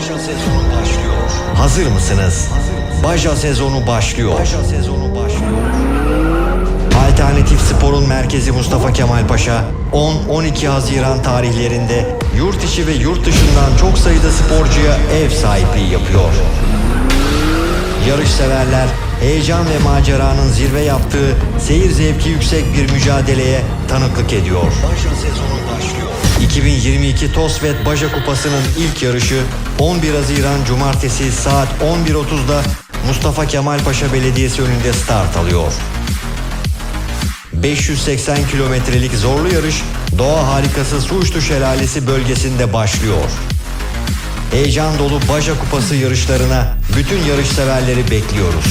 Baja sezonu başlıyor. Hazır mısınız? Baja sezonu başlıyor. Baja sezonu başlıyor. Alternatif Spor'un merkezi Mustafa Kemal Paşa 10-12 Haziran tarihlerinde yurt içi ve yurt dışından çok sayıda sporcuya ev sahipliği yapıyor. Yarış severler heyecan ve maceranın zirve yaptığı seyir zevki yüksek bir mücadeleye tanıklık ediyor. Baja sezonu başlıyor. 2022 Tosvet Baja Kupası'nın ilk yarışı 11 Haziran Cumartesi saat 11.30'da Mustafa Kemal Paşa Belediyesi önünde start alıyor. 580 kilometrelik zorlu yarış doğa harikası Suçlu Şelalesi bölgesinde başlıyor. Heyecan dolu Baja Kupası yarışlarına bütün yarış severleri bekliyoruz.